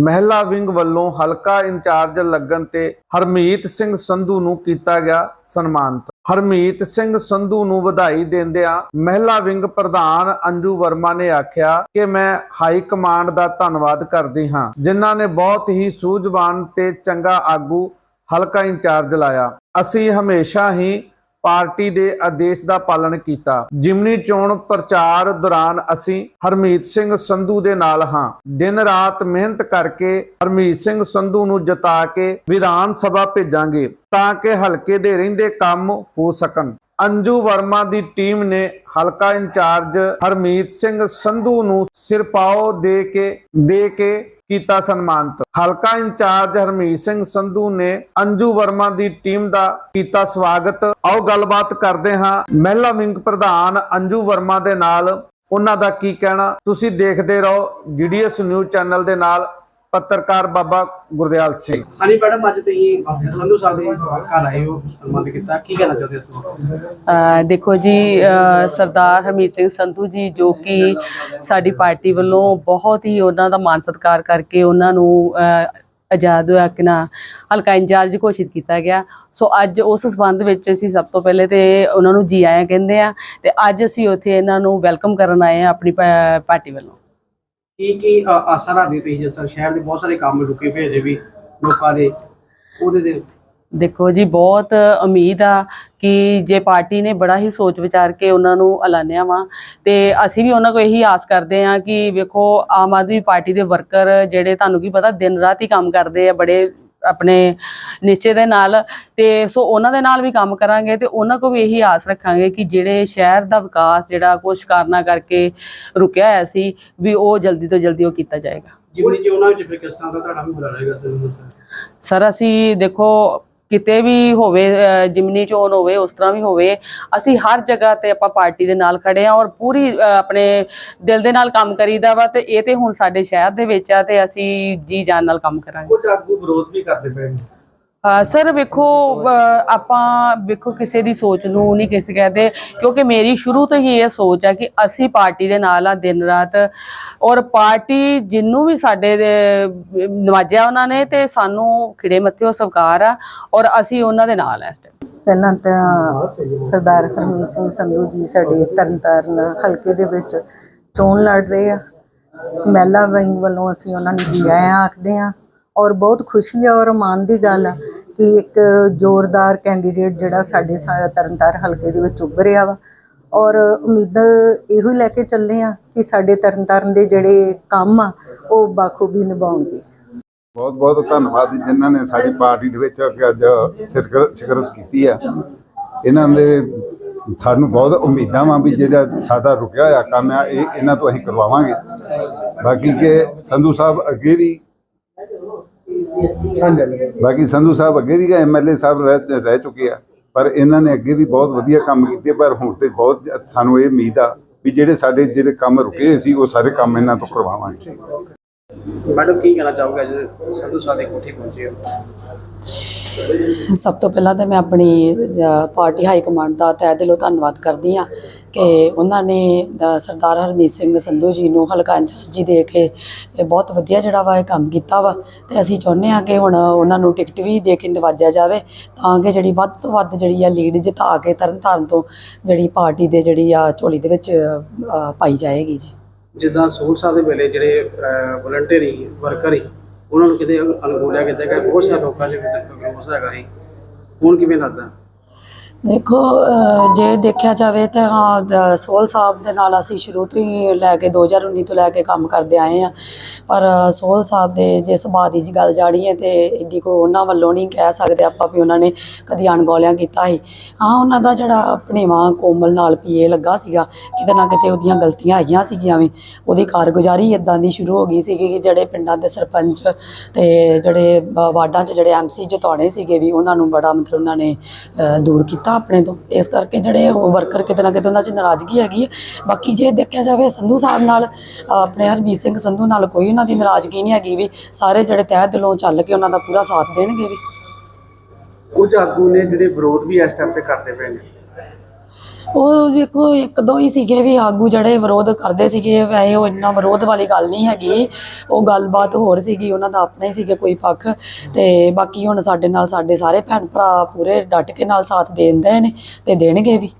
ਮਹਿਲਾ ਵਿੰਗ ਵੱਲੋਂ ਹਲਕਾ ਇੰਚਾਰਜ ਲੱਗਣ ਤੇ ਹਰਮੀਤ ਸਿੰਘ ਸੰਧੂ ਨੂੰ ਕੀਤਾ ਗਿਆ ਸਨਮਾਨਿਤ। ਹਰਮੀਤ ਸਿੰਘ ਸੰਧੂ ਨੂੰ ਵਧਾਈ ਦਿੰਦਿਆਂ ਮਹਿਲਾ ਵਿੰਗ ਪ੍ਰਧਾਨ ਅੰਜੂ ਵਰਮਾ ਨੇ ਆਖਿਆ ਕਿ ਮੈਂ ਹਾਈ ਕਮਾਂਡ ਦਾ ਧੰਨਵਾਦ ਕਰਦੀ ਹਾਂ, ਜਿਨ੍ਹਾਂ ਨੇ ਬਹੁਤ ਹੀ ਸੂਝਵਾਨ ਤੇ ਚੰਗਾ ਆਗੂ ਹਲਕਾ ਇੰਚਾਰਜ ਲਾਇਆ। ਅਸੀਂ ਹਮੇਸ਼ਾ ਹੀ ਪਾਰਟੀ ਦੇ ਆਦੇਸ਼ ਦਾ ਪਾਲਣ ਕੀਤਾ। ਜਿਮਨੀ ਚੋਣ ਪ੍ਰਚਾਰ ਦੌਰਾਨ ਅਸੀਂ ਹਰਮੀਤ ਸਿੰਘ ਸੰਧੂ ਦੇ ਨਾਲ ਹਾਂ। ਦਿਨ ਰਾਤ ਮਿਹਨਤ ਕਰਕੇ ਹਰਮੀਤ ਸਿੰਘ ਸੰਧੂ ਨੂੰ ਜਿਤਾ ਕੇ ਵਿਧਾਨ ਸਭਾ ਭੇਜਾਂਗੇ ਤਾਂ ਕਿ ਹਲਕੇ ਦੇ ਰਹਿੰਦੇ ਕੰਮ ਹੋ ਸਕਣ। ਅੰਜੂ ਵਰਮਾ ਦੀ ਟੀਮ ਨੇ ਹਲਕਾ ਇੰਚਾਰਜ ਹਰਮੀਤ ਸਿੰਘ ਸੰਧੂ ਨੂੰ ਸਿਰਪਾਓ ਦੇ ਕੇ ਦੇ ਕੇ ਕੀਤਾ ਸਨਮਾਨਿਤ। ਹਲਕਾ ਇੰਚਾਰਜ ਹਰਮੀਤ ਸਿੰਘ ਸੰਧੂ ਨੇ ਅੰਜੂ ਵਰਮਾ ਦੀ ਟੀਮ ਦਾ ਕੀਤਾ ਸਵਾਗਤ। ਆਓ ਗੱਲਬਾਤ ਕਰਦੇ ਹਾਂ ਮਹਿਲਾ ਵਿੰਗ ਪ੍ਰਧਾਨ ਅੰਜੂ ਵਰਮਾ ਦੇ ਨਾਲ। ਉਹਨਾਂ ਦਾ ਕੀ ਕਹਿਣਾ? ਤੁਸੀਂ ਦੇਖਦੇ ਰਹੋ ਜੀਡੀਐਸ ਨਿਊਜ਼ ਚੈਨਲ ਦੇ ਨਾਲ। ਪੱਤਰਕਾਰ ਬਾਬਾ ਗੁਰਦਿਆਲ ਸਿੰਘ। ਹਾਂਜੀ ਮੈਡਮ ਅੱਜ ਤੁਸੀਂ ਸੰਧੂ ਸਾਹਿਬ ਦੇ ਘਰ ਆਏ ਹੋ ਸਨਮਾਨਿਤ ਕੀਤਾ। ਕੀ ਕਹਿਣਾ ਚਾਹੁੰਦੇ ਹੋ ਇਸ ਦੇਖੋ ਜੀ ਸਰਦਾਰ ਹਰਮੀਤ ਸਿੰਘ ਸੰਧੂ ਜੀ ਜੋ ਕਿ ਸਾਡੀ ਪਾਰਟੀ ਵੱਲੋਂ ਬਹੁਤ ਹੀ ਉਹਨਾਂ ਦਾ ਮਾਨ ਸਤਿਕਾਰ ਕਰਕੇ ਉਹਨਾਂ ਨੂੰ ਆਜ਼ਾਦ ਹੋਇਆ ਕਿ ਨਾ ਹਲਕਾ ਇੰਚਾਰਜ ਘੋਸ਼ਿਤ ਕੀਤਾ ਗਿਆ। ਸੋ ਅੱਜ ਉਸ ਸੰਬੰਧ ਵਿੱਚ ਅਸੀਂ ਸਭ ਤੋਂ ਪਹਿਲੇ ਤੇ ਉਹਨਾਂ ਨੂੰ ਜੀ ਆਇਆਂ ਕਹਿੰਦੇ ਆ ਤੇ ਅੱਜ ਅਸੀਂ ਉੱਥੇ ਇਹਨਾਂ ਨੂੰ ਵੈਲਕਮ ਕਰਨ ਆਏ ਆ ਆਪਣੀ ਪਾਰਟੀ ਵੱਲੋਂ। ਕੀ ਕੀ ਅ, ਆਸਾਂ ਰੱਖਦੇ ਤੁਸੀਂ ਜਿਸ ਤਰ੍ਹਾਂ ਸ਼ਹਿਰ ਦੇ ਬਹੁਤ ਸਾਰੇ ਕੰਮ ਰੁਕੇ ਪਏ ਜੇ ਵੀ ਲੋਕਾਂ ਦੇ ਉਹਦੇ ਦੇ? ਦੇਖੋ ਜੀ ਬਹੁਤ ਉਮੀਦ ਆ ਕਿ ਜੇ ਪਾਰਟੀ ਨੇ ਬੜਾ ਹੀ ਸੋਚ ਵਿਚਾਰ ਕੇ ਉਹਨਾਂ ਨੂੰ ਐਲਾਨਿਆ ਵਾ ਤੇ ਅਸੀਂ ਵੀ ਉਹਨਾਂ ਕੋਲ ਇਹੀ ਆਸ ਕਰਦੇ ਆ ਕਿ ਵੇਖੋ ਆਮ ਆਦਮੀ ਪਾਰਟੀ ਦੇ ਵਰਕਰ ਜਿਹੜੇ ਤੁਹਾਨੂੰ ਕੀ ਪਤਾ ਦਿਨ ਰਾਤ ਹੀ ਕੰਮ ਕਰਦੇ ਆ ਬੜੇ ਆਪਣੇ ਨਿਸ਼ਚੇ ਦੇ ਨਾਲ ਤੇ ਸੋ ਉਹਨਾਂ ਦੇ ਨਾਲ ਵੀ ਕੰਮ ਕਰਾਂਗੇ ਤੇ ਉਹਨਾਂ ਕੋ ਵੀ ਇਹੀ ਆਸ ਰੱਖਾਂਗੇ ਕਿ ਜਿਹੜੇ ਸ਼ਹਿਰ ਦਾ ਵਿਕਾਸ ਜਿਹੜਾ ਕੁਛ ਕਾਰਨਾ ਕਰਕੇ ਰੁਕਿਆ ਹੋਇਆ ਸੀ ਵੀ ਉਹ ਜਲਦੀ ਤੋਂ ਜਲਦੀ ਉਹ ਕੀਤਾ ਜਾਏਗਾ। ਜਿਮਨੀ ਚੋਣਾਂ ਵਿੱਚ ਫਿਰ ਕਿਸ ਤਰ੍ਹਾਂ ਦਾ ਤੁਹਾਡਾ ਵੀ ਬੁਲਾ ਰਹੇਗਾ ਸਰ ਅਸੀਂ ਦੇਖੋ ਕਿਤੇ ਵੀ ਹੋਵੇ ਜਿਮਨੀ ਚੋਣ ਹੋਵੇ, ਉਸ ਤਰ੍ਹਾਂ ਵੀ ਹੋਵੇ, ਅਸੀਂ ਹਰ ਜਗ੍ਹਾ ਤੇ ਆਪਾਂ ਪਾਰਟੀ ਦੇ ਨਾਲ ਖੜੇ ਆ ਔਰ ਪੂਰੀ ਆਪਣੇ ਦਿਲ ਦੇ ਨਾਲ ਕੰਮ ਕਰੀਦਾ ਵਾ ਤੇ ਇਹ ਤੇ ਹੁਣ ਸਾਡੇ ਸ਼ਹਿਰ ਦੇ ਵਿੱਚ ਆ ਤੇ ਅਸੀਂ ਜੀ ਜਾਨ ਨਾਲ ਕੰਮ ਕਰਾਂਗੇ। ਕੁਝ ਆਗੂ ਵਿਰੋਧ ਵੀ ਕਰਦੇ ਪਏ ਨੇ। ਸਰ ਵੇਖੋ ਆਪਾਂ ਵੇਖੋ ਕਿਸੇ ਦੀ ਸੋਚ ਨੂੰ ਨਹੀਂ ਕਿਸੇ ਕਹਦੇ ਕਿਉਂਕਿ ਮੇਰੀ ਸ਼ੁਰੂ ਤੋਂ ਹੀ ਇਹ ਸੋਚ ਆ ਕਿ ਅਸੀਂ ਪਾਰਟੀ ਦੇ ਨਾਲ ਆ ਦਿਨ ਰਾਤ ਔਰ ਪਾਰਟੀ ਜਿੰਨੂੰ ਵੀ ਸਾਡੇ ਦੇ ਨਵਾਜਿਆ ਉਹਨਾਂ ਨੇ ਤੇ ਸਾਨੂੰ ਖਿੜੇ ਮੱਥੇ ਸਵਕਾਰ ਆ ਔਰ ਅਸੀਂ ਉਹਨਾਂ ਦੇ ਨਾਲ ਆ ਇਸ ਟਾਈਮ ਪਹਿਲਾਂ ਤਾਂ ਸਰਦਾਰ ਹਰਮੀਤ ਸਿੰਘ ਸੰਧੂ ਜੀ ਸਾਡੇ ਤਰਨਤਾਰਨ ਹਲਕੇ ਦੇ ਵਿੱਚ ਚੋਣ ਲੜ ਰਹੇ ਆ। ਮਹਿਲਾ ਵਿੰਗ ਵੱਲੋਂ ਅਸੀਂ ਉਹਨਾਂ ਨੂੰ ਜੀ ਆਇਆਂ ਆਖਦੇ ਆ। ਔਰ ਬਹੁਤ ਖੁਸ਼ੀ ਆ ਔਰ ਮਾਣ ਦੀ ਗੱਲ ਆ ਕਿ ਇੱਕ ਜ਼ੋਰਦਾਰ ਕੈਂਡੀਡੇਟ ਜਿਹੜਾ ਸਾਡੇ ਸਾ- ਤਰਨਤਾਰਨ ਹਲਕੇ ਦੇ ਵਿੱਚ ਉੱਭਰਿਆ ਵਾ। ਔਰ ਉਮੀਦ ਇਹੋ ਹੀ ਲੈ ਕੇ ਚੱਲੇ ਆ ਕਿ ਸਾਡੇ ਤਰਨਤਾਰਨ ਦੇ ਜਿਹੜੇ ਕੰਮ ਆ, ਉਹ ਬਾਖੂਬੀ ਨਿਭਾਉਣਗੇ। ਬਹੁਤ ਬਹੁਤ ਧੰਨਵਾਦ ਜੀ, ਜਿਨ੍ਹਾਂ ਨੇ ਸਾਡੀ ਪਾਰਟੀ ਦੇ ਵਿੱਚ ਅੱਜ ਸਿਰਕਤ ਸਿਖਰਤ ਕੀਤੀ ਆ। ਇਹਨਾਂ ਦੇ ਸਾਨੂੰ ਬਹੁਤ ਉਮੀਦਾਂ ਵਾਂ ਵੀ ਜਿਹੜਾ ਸਾਡਾ ਰੁਕਿਆ ਹੋਇਆ ਕੰਮ ਆ, ਇਹ ਇਹਨਾਂ ਤੋਂ ਅਸੀਂ ਕਰਵਾਵਾਂਗੇ। ਬਾਕੀ ਕਿ ਸੰਧੂ ਸਾਹਿਬ ਅੱਗੇ ਵੀ ਬਾਕੀ ਸੰਧੂ ਸਾਹਿਬ ਅੱਗੇ ਵੀ ਐਮਐਲਏ ਸਾਹਿਬ ਰਹਿ ਰਹਿ ਚੁੱਕੇ ਆ ਪਰ ਇਹਨਾਂ ਨੇ ਅੱਗੇ ਵੀ ਬਹੁਤ ਵਧੀਆ ਕੰਮ ਕੀਤੇ ਪਰ ਹੁਣ ਤੇ ਬਹੁਤ ਸਾਨੂੰ ਇਹ ਉਮੀਦ ਆ ਵੀ ਜਿਹੜੇ ਸਾਡੇ ਜਿਹੜੇ ਕੰਮ ਰੁਕੇ ਹੋਏ ਸੀ ਉਹ ਸਾਰੇ ਕੰਮ ਇਹਨਾਂ ਤੋਂ ਕਰਵਾਵਾਂਗੇ। ਮੈਡਮ ਕੀ ਕਹਿਣਾ ਚਾਹੋਗੇ ਅੱਜ ਸੰਧੂ ਸਾਹਿਬ ਦੇ ਕੋਠੇ ਪਹੁੰਚੇ ਹੋ ਸਭ ਤੋਂ ਪਹਿਲਾਂ ਤਾਂ ਮੈਂ ਆਪਣੀ ਪਾਰਟੀ ਹਾਈ ਕਮਾਂਡ ਦਾ ਤਹਿ ਦਿਲੋਂ ਧੰਨਵਾਦ ਕਰਦੀ ਹਾਂ। ਕਿ ਉਹਨਾਂ ਨੇ ਸਰਦਾਰ ਹਰਮੀਤ ਸਿੰਘ ਸੰਧੂ ਜੀ ਨੂੰ ਹਲਕਾ ਇੰਚਾਰਜ ਜੀ ਦੇ ਕੇ ਬਹੁਤ ਵਧੀਆ ਜਿਹੜਾ ਵਾ ਇਹ ਕੰਮ ਕੀਤਾ ਵਾ। ਤੇ ਅਸੀਂ ਚਾਹੁੰਦੇ ਹਾਂ ਕਿ ਹੁਣ ਉਹਨਾਂ ਨੂੰ ਟਿਕਟ ਵੀ ਦੇ ਕੇ ਨਿਵਾਜਿਆ ਜਾਵੇ ਤਾਂ ਕਿ ਜਿਹੜੀ ਵੱਧ ਤੋਂ ਵੱਧ ਜਿਹੜੀ ਆ ਲੀਡ ਜਿਤਾ ਕੇ ਤਰਨਤਾਰਨ ਤੋਂ ਜਿਹੜੀ ਪਾਰਟੀ ਦੇ ਜਿਹੜੀ ਆ ਝੋਲੀ ਦੇ ਵਿੱਚ ਪਾਈ ਜਾਏਗੀ ਜੀ। ਜਿੱਦਾਂ ਸਹੂਲ ਦੇ ਵੇਲੇ ਜਿਹੜੇ ਵਲੰਟੀਅਰ ਵਰਕਰ ਹੀ ਉਹਨਾਂ ਨੂੰ ਕਿਤੇ ਅਨੁਕੂਲਿਆ ਕੀਤਾ ਗਿਆ ਬਹੁਤ ਸਾਰੇ ਲੋਕਾਂ ਦੇ ਵਿੱਚ ਵਿਰੋਧ ਹੈਗਾ ਸੀ। ਹੁਣ ਕਿਵੇਂ ਲੱਗਦਾ? ਦੇਖੋ ਜੇ ਦੇਖਿਆ ਜਾਵੇ ਤਾਂ ਹਾਂ ਸੋਹਲ ਸਾਹਿਬ ਦੇ ਨਾਲ ਅਸੀਂ ਸ਼ੁਰੂ ਤੋਂ ਹੀ ਲੈ ਕੇ 2019 ਤੋਂ ਲੈ ਕੇ ਕੰਮ ਕਰਦੇ ਆਏ ਆ ਪਰ ਸੋਹਲ ਸਾਹਿਬ ਦੇ ਜੇ ਸੁਭਾਅ ਦੀ ਜੀ ਗੱਲ ਜਾਣੀ ਹੈ ਤੇ ਏਡੀ ਕੋ ਉਹਨਾਂ ਵੱਲੋਂ ਨਹੀਂ ਕਹਿ ਸਕਦੇ ਆਪਾਂ ਵੀ ਉਹਨਾਂ ਨੇ ਕਦੀ ਅਣਗੌਲਿਆਂ ਕੀਤਾ ਸੀ। ਹਾਂ, ਉਹਨਾਂ ਦਾ ਜਿਹੜਾ ਭਣੇਵਾਂ ਕੋਮਲ ਨਾਲ ਪੀਏ ਲੱਗਾ ਸੀਗਾ, ਕਿਤੇ ਨਾ ਕਿਤੇ ਉਹਦੀਆਂ ਗਲਤੀਆਂ ਹੈਗੀਆਂ ਸੀਗੀਆਂ ਵੀ। ਉਹਦੀ ਕਾਰਗੁਜ਼ਾਰੀ ਇਦਾਂ ਦੀ ਸ਼ੁਰੂ ਹੋ ਗਈ ਸੀਗੀ ਕਿ ਜਿਹੜੇ ਪਿੰਡਾਂ ਦੇ ਸਰਪੰਚ ਤੇ ਜਿਹੜੇ ਵਾਰਡਾਂ 'ਚ ਜਿਹੜੇ ਐਮਸੀ ਜਿਤਾਉਣੇ ਸੀਗੇ ਵੀ ਉਹਨਾਂ ਨੂੰ ਬੜਾ ਮਤਲਬ ਉਹਨਾਂ ਨੇ ਦੂਰ ਕੀਤਾ ਆਪਣੇ ਤੋਂ। ਇਸ ਕਰਕੇ ਜਿਹੜੇ ਵਰਕਰ ਕਿਤੇ ਨਾ ਕਿਤੇ ਉਹਨਾਂ 'ਚ ਨਾਰਾਜ਼ਗੀ ਹੈਗੀ ਹੈ। ਬਾਕੀ ਜੇ ਦੇਖਿਆ ਜਾਵੇ ਸੰਧੂ ਸਾਹਿਬ ਨਾਲ ਆਪਣੇ ਹਰਮੀਤ ਸਿੰਘ ਸੰਧੂ ਨਾਲ ਕੋਈ ਉਹਨਾਂ ਦੀ ਨਾਰਾਜ਼ਗੀ ਨਹੀਂ ਹੈਗੀ ਵੀ ਸਾਰੇ ਜਿਹੜੇ ਤਹਿ ਦਿਲੋਂ ਚੱਲ ਕੇ ਉਹਨਾਂ ਦਾ ਪੂਰਾ ਸਾਥ ਦੇਣਗੇ ਵੀ। ਕੁਝ ਆਗੂ ਨੇ ਜਿਹੜੇ ਵਿਰੋਧ ਵੀ ਇਸ ਟਾਈਮ ਤੇ ਕਰਦੇ ਪਏ ਨੇ। ਉਹ ਵੇਖੋ ਇੱਕ ਦੋ ਹੀ ਸੀਗੇ ਵੀ ਆਗੂ ਜਿਹੜੇ ਵਿਰੋਧ ਕਰਦੇ ਸੀਗੇ ਵੈਸੇ ਉਹ ਇੰਨਾ ਵਿਰੋਧ ਵਾਲੀ ਗੱਲ ਨਹੀਂ ਹੈਗੀ। ਉਹ ਗੱਲਬਾਤ ਹੋਰ ਸੀਗੀ ਉਹਨਾਂ ਦਾ ਆਪਣਾ ਹੀ ਸੀਗਾ ਕੋਈ ਪੱਖ। ਤੇ ਬਾਕੀ ਹੁਣ ਸਾਡੇ ਨਾਲ ਸਾਡੇ ਸਾਰੇ ਭੈਣ ਭਰਾ ਪੂਰੇ ਡਟ ਕੇ ਨਾਲ ਸਾਥ ਦੇਂਦੇ ਨੇ ਤੇ ਦੇਣਗੇ ਵੀ।